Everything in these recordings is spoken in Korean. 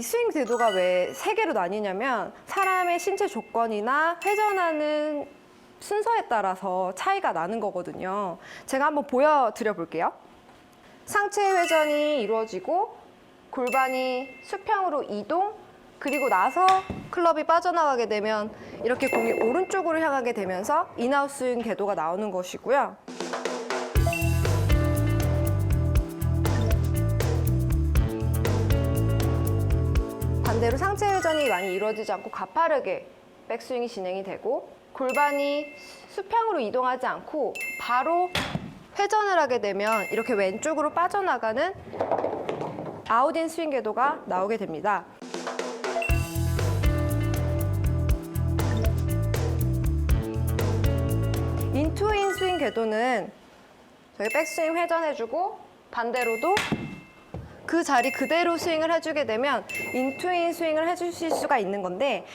이 스윙 궤도가 왜 세 개로 나뉘냐면 사람의 신체 조건이나 회전하는 순서에 따라서 차이가 나는 거거든요. 제가 한번 보여드려 볼게요. 상체 회전이 이루어지고 골반이 수평으로 이동 그리고 나서 클럽이 빠져나가게 되면 이렇게 공이 오른쪽으로 향하게 되면서 인아웃 스윙 궤도가 나오는 것이고요. 반대로 상체 회전이 많이 이루어지지 않고 가파르게 백스윙이 진행이 되고 골반이 수평으로 이동하지 않고 바로 회전을 하게 되면 이렇게 왼쪽으로 빠져나가는 아웃인 스윙 궤도가 나오게 됩니다. 인투인 스윙 궤도는 저희 백스윙 회전해주고 반대로도 그 자리 그대로 스윙을 해주게 되면 인투인 스윙을 해주실 수가 있는 건데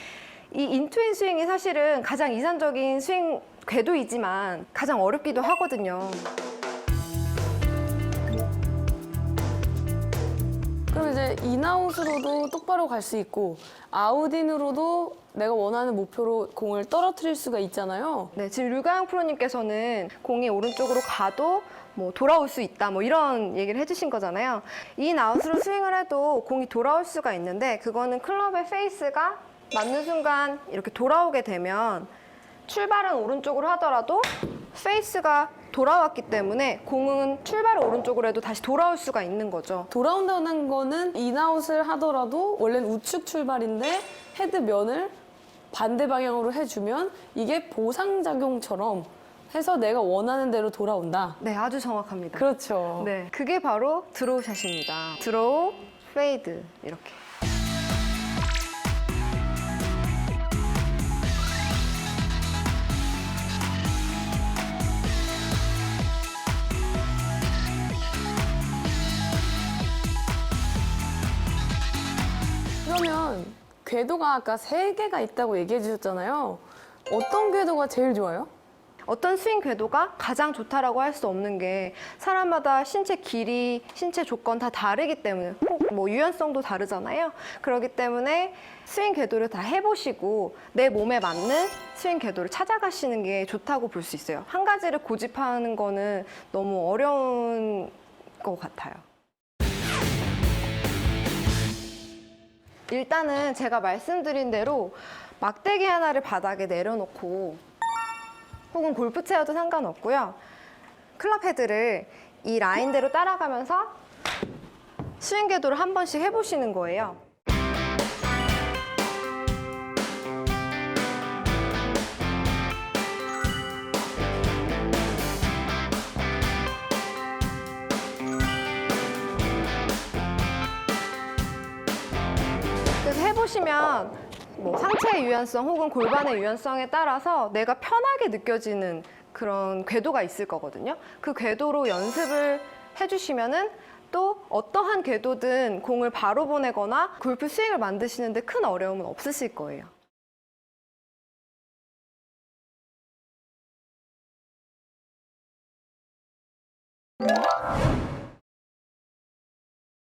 이 인투인 스윙이 사실은 가장 이상적인 스윙 궤도이지만 가장 어렵기도 하거든요. 인아웃으로도 똑바로 갈 수 있고 아웃인으로도 내가 원하는 목표로 공을 떨어뜨릴 수가 있잖아요. 네, 지금 류가영 프로님께서는 공이 오른쪽으로 가도 뭐 돌아올 수 있다 뭐 이런 얘기를 해주신 거잖아요. 인 아웃으로 스윙을 해도 공이 돌아올 수가 있는데 그거는 클럽의 페이스가 맞는 순간 이렇게 돌아오게 되면 출발은 오른쪽으로 하더라도 페이스가 돌아왔기 때문에 공은 출발을 오른쪽으로 해도 다시 돌아올 수가 있는 거죠. 돌아온다는 거는 인아웃을 하더라도 원래는 우측 출발인데 헤드면을 반대 방향으로 해주면 이게 보상작용처럼 해서 내가 원하는 대로 돌아온다. 네, 아주 정확합니다. 그렇죠. 네, 그게 바로 드로우 샷입니다. 드로우, 페이드 이렇게. 그러면 궤도가 아까 세 개가 있다고 얘기해 주셨잖아요. 어떤 궤도가 제일 좋아요? 어떤 스윙 궤도가 가장 좋다라고 할 수 없는 게 사람마다 신체 길이, 신체 조건 다 다르기 때문에 혹뭐 유연성도 다르잖아요. 그렇기 때문에 스윙 궤도를 다 해보시고 내 몸에 맞는 스윙 궤도를 찾아가시는 게 좋다고 볼 수 있어요. 한 가지를 고집하는 거는 너무 어려운 것 같아요. 일단은 제가 말씀드린 대로 막대기 하나를 바닥에 내려놓고 혹은 골프 채어도 상관없고요. 클럽 헤드를 이 라인대로 따라가면서 스윙 궤도를 한 번씩 해보시는 거예요. 그래서 해보시면 뭐 상체의 유연성 혹은 골반의 유연성에 따라서 내가 편하게 느껴지는 그런 궤도가 있을 거거든요. 그 궤도로 연습을 해주시면은 또 어떠한 궤도든 공을 바로 보내거나 골프 스윙을 만드시는데 큰 어려움은 없으실 거예요.